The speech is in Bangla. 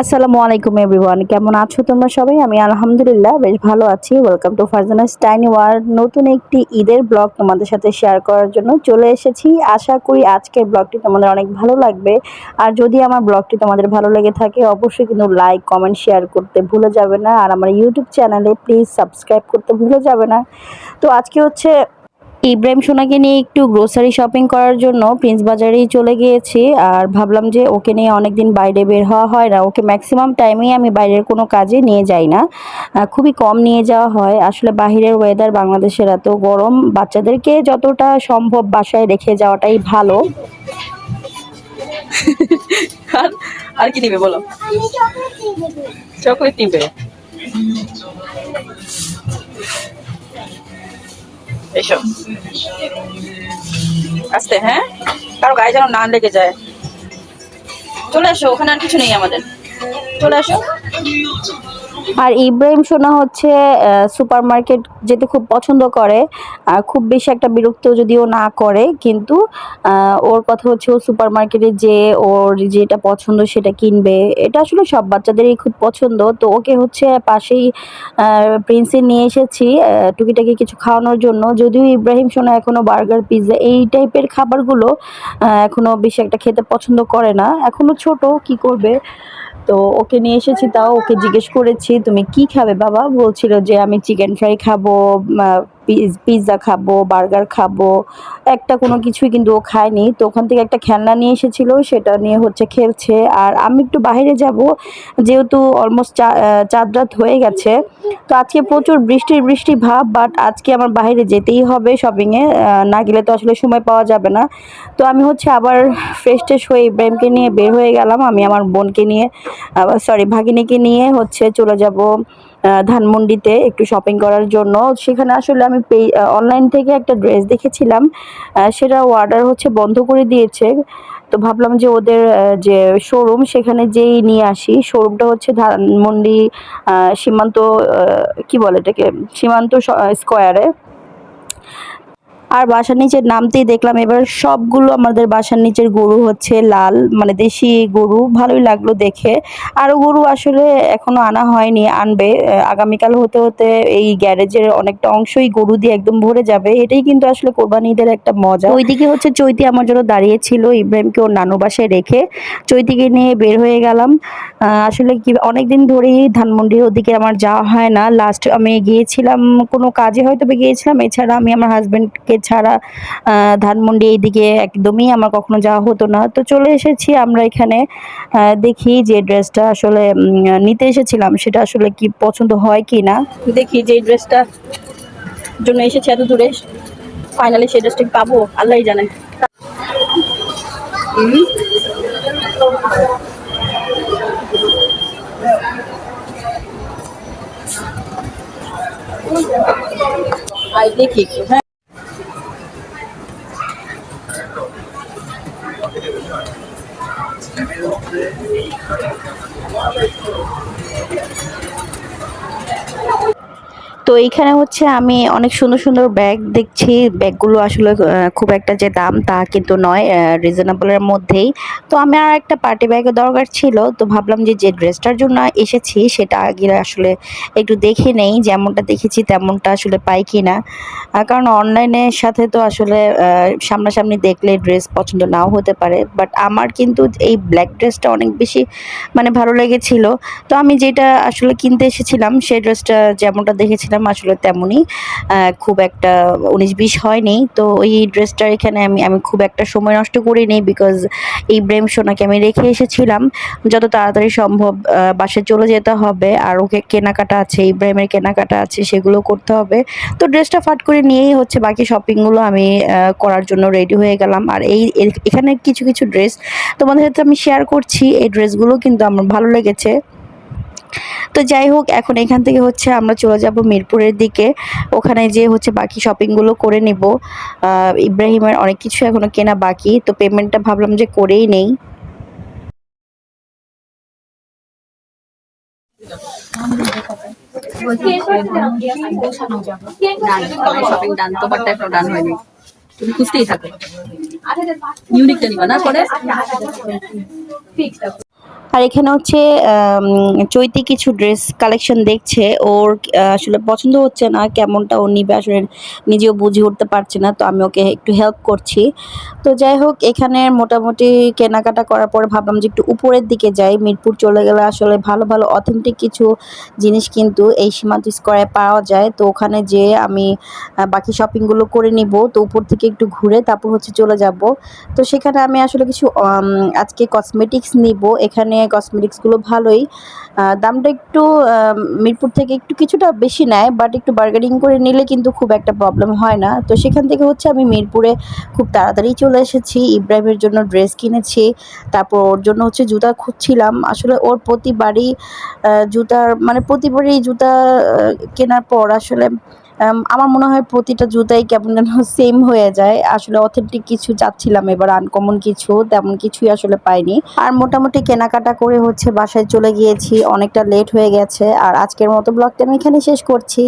আসসালামু আলাইকুম এভরিওয়ান, কেমন আছো তোমরা সবাই? আমি আলহামদুলিল্লাহ বেশ ভালো আছি। Welcome to Farzana tiny world নতুন একটি ঈদের ব্লগ তোমাদের সাথে শেয়ার করার জন্য চলে এসেছি। আশা করি আজকের ব্লগটি তোমাদের অনেক ভালো লাগবে। আর যদি আমার ব্লগটি তোমাদের ভালো লেগে থাকে, অবশ্যই কিন্তু লাইক কমেন্ট শেয়ার করতে ভুলে যাবে না। আর আমার ইউটিউব চ্যানেলে প্লিজ সাবস্ক্রাইব করতে ভুলে যাবে না। তো আজকে হচ্ছে ইব্রাহিম সোনাকে নিয়ে একটু গ্রোসারি শপিং করার জন্য প্রিন্স বাজারেই চলে গিয়েছি। আর ভাবলাম যে ওকে নিয়ে অনেকদিন বাইরে বের হওয়া হয় না। ওকে ম্যাক্সিমাম টাইমেই আমি বাইরের কোনো কাজে নিয়ে যাই না। খুবই কম নিয়ে যাওয়া হয়। আসলে বাহিরের ওয়েদার বাংলাদেশের এত গরম বাচ্চাদেরকে যতটা সম্ভব বাসায় রেখে যাওয়াটাই ভালো। আর আর কি দিবে বলো? চকলেট দিবে এসো। আসতে হ্যাঁ? কারও গায়ে যেন না লেগে যায়। চলে আসো ওখানে আর কিছু নেই আমাদের। চলে আসো আর ইব্রাহিম সোনা হচ্ছে সুপার মার্কেট যেতে খুব পছন্দ করে। আর খুব বেশি একটা বিরক্ত যদিও না করে, কিন্তু ওর কথা হচ্ছে ও সুপার মার্কেটে যে ওর যেটা পছন্দ সেটা কিনবে। এটা আসলে সব বাচ্চাদেরই খুব পছন্দ। তো ওকে হচ্ছে পাশেই প্রিন্সে নিয়ে এসেছি টুকিটাকি কিছু খাওয়ানোর জন্য। যদিও ইব্রাহিম সোনা এখনও বার্গার, পিৎজা এই টাইপের খাবারগুলো এখনও বেশি একটা খেতে পছন্দ করে না। এখনও ছোট, কি করবে? তো ওকে নিয়ে এসেছি, তাও ওকে জিজ্ঞেস করেছি, তুমি কি খাবে? বাবা বলছিল যে, আমি চিকেন ফ্রাই খাব পিৎজা খাব বার্গার খাব। একটা কোনো কিছুই কিন্তু ও খায়নি। তো ওখান থেকে একটা খেলনা নিয়ে এসেছিল, সেটা নিয়ে হচ্ছে খেলছে। আর আমি একটু বাইরে যাব, যেহেতু অলমোস্ট চাঁদ রাত হয়ে গেছে। তো আজকে প্রচুর বৃষ্টির বৃষ্টি ভাব বাট আজকে আমার বাইরে যেতেই হবে শপিংয়ে না গেলে তো আসলে সময় পাওয়া যাবে না। তো আমি হচ্ছে আবার ফ্রেশ ট্রেশ হয়ে ইব্রাহিমকে নিয়ে বের হয়ে গেলাম। আমি আমার বোনকে নিয়ে সরি ভাগিনীকে নিয়ে হচ্ছে চলে যাব। ধানমন্ডিতে একটু শপিং করার জন্য। সেখানে আসলে আমি পে অনলাইন থেকে একটা ড্রেস দেখেছিলাম। সেটা অর্ডার হচ্ছে বন্ধ করে দিয়েছে। তো ভাবলাম যে ওদের যে শোরুম সেখানে যেই নিয়ে আসি। শোরুমটা হচ্ছে ধানমন্ডি সীমান্ত কি বলে এটাকে? সীমান্ত স্কোয়ারে আর বাসার নিচে নামতেই দেখলাম, এবার সবগুলো আমাদের বাসার নিচের গরু হচ্ছে লাল মানে দেশি গরু, ভালোই লাগল দেখে। আরও গরু আসলে এখনও আনা হয়নি, আনবে। আগামীকাল হতে হতে এই গ্যারেজের অনেকটা অংশই গরু দিয়ে একদম ভরে যাবে। এটাই কিন্তু আসলে কোরবানি ঈদের একটা মজা। ওইদিকে হচ্ছে চৈতি আমার জন্য দাঁড়িয়েছিল ইব্রাহিমকে ওর নানু বাসায় রেখে। চৈতিকে নিয়ে বের হয়ে গেলাম। আসলে কি, অনেকদিন ধরেই ধানমন্ডির ওদিকে আমার যাওয়া হয় না। লাস্ট আমি গিয়েছিলাম, কোনো কাজে হয়তো গিয়েছিলাম। এছাড়া আমি আমার হাজব্যান্ডকে ছাড়া আহ, ধানমন্ডি এইদিকে একদমই আমার কখনো যাওয়া হতো না। তো চলে এসেছি আমরা এখানে দেখি যে ড্রেসটা আসলে নিতে এসেছিলাম সেটা আসলে কি পছন্দ হয় কি না। দেখি যে ড্রেসটা জন্য এসেছি এত দূরে। ফাইনালি সেই ড্রেসটা পাবো? আল্লাহই জানেন দেখি। হ্যাঁ Thank you. তো এইখানে হচ্ছে আমি অনেক সুন্দর সুন্দর ব্যাগ দেখছি। ব্যাগগুলো আসলে খুব একটা যে দাম তা কিন্তু নয় রিজনেবলের মধ্যেই। তো আমি আর একটা পার্টি ব্যাগের দরকার ছিল, তো ভাবলাম যে যে ড্রেসটার জন্য এসেছি সেটা আগে আসলে একটু দেখে নেই, যেমনটা দেখেছি তেমনটা আসলে পাই কি না কারণ অনলাইনের সাথে তো আসলে সামনাসামনি দেখলে ড্রেস পছন্দ নাও হতে পারে। বাট আমার কিন্তু এই ব্ল্যাক ড্রেসটা অনেক বেশি মানে ভালো লেগেছিল। তো আমি যেটা আসলে কিনতে এসেছিলাম, সেই ড্রেসটা যেমনটা দেখেছিলাম আসলে তেমনই খুব একটা উনিশ বিশ হয়নি। তো ওই ড্রেসটার এখানে আমি আমি খুব একটা সময় নষ্ট করিনি বিকজ এই ব্রেম সোনাকে আমি রেখে এসেছিলাম। যত তাড়াতাড়ি সম্ভব বাসায় চলে যেতে হবে। আর ওকে কেনাকাটা আছে, এই ব্রেমের কেনাকাটা আছে, সেগুলো করতে হবে। তো ড্রেসটা ফাট করে নিয়েই হচ্ছে বাকি শপিংগুলো আমি করার জন্য রেডি হয়ে গেলাম। আর এই এখানে কিছু কিছু ড্রেস তোমাদের সাথে আমি শেয়ার করছি। এই ড্রেসগুলো কিন্তু আমার ভালো লেগেছে। তো যাই হোক এখন এখান থেকে হচ্ছে আমরা চলে যাব মিরপুরের দিকে। ওখানে যে হচ্ছে বাকি শপিংগুলো করে নেব। ইব্রাহিমের অনেক কিছু এখনও কেনা বাকি তো পেমেন্টটা ভাবলাম যে করেই নেই। শপিং ডান তোমারটা এখনও ডান হয়নি তুমি খুঁজতেই থাকো। ইউনিকটা নিবা না পরে? আর এখানে হচ্ছে চৈতি কিছু ড্রেস কালেকশন দেখছে। ওর আসলে পছন্দ হচ্ছে না, কেমনটা ও নিবে আসলে নিজেও বুঝে উঠতে পারছে না, তো আমি ওকে একটু হেল্প করছি। তো যাই হোক, এখানে মোটামুটি কেনাকাটা করার পর ভাবলাম যে একটু উপরের দিকে যাই। মিরপুর চলে গেলে আসলে ভালো ভালো অথেন্টিক কিছু জিনিস কিন্তু এই সীমান্ত স্কোয়ারে পাওয়া যায়। তো ওখানে যেয়ে আমি বাকি শপিংগুলো করে নিব। তো উপর থেকে একটু ঘুরে তারপর হচ্ছে চলে যাব। তো সেখানে আমি আসলে কিছু আজকে কসমেটিক্স নিব। এখানে কসমেটিক্সগুলো ভালোই। দামটা একটু মিরপুর থেকে একটু কিছুটা বেশি নেয় বাট একটু বার্গেনিং করে নিলে কিন্তু খুব একটা প্রবলেম হয় না। তো সেখান থেকে হচ্ছে আমি মিরপুরে খুব তাড়াতাড়ি চলে এসেছি, ইব্রাহিমের জন্য ড্রেস কিনেছি, তারপর ওর জন্য হচ্ছে জুতা খুঁজছিলাম। আসলে ওর প্রতিবারই জুতার মানে প্রতিবারই জুতা কেনার পর আসলে আমার মনে হয় প্রতিটা জুতাই কেমন যেন সেম হয়ে যায়। আসলে অথেন্টিক কিছু চাচ্ছিলাম, এবার আনকমন কিছু, তেমন কিছুই আসলে পাইনি। আর মোটামুটি কেনাকাটা করে হচ্ছে বাসায় চলে গিয়েছি, অনেকটা লেট হয়ে গেছে। আর আজকের মতো ব্লগটা আমি এখানে শেষ করছি।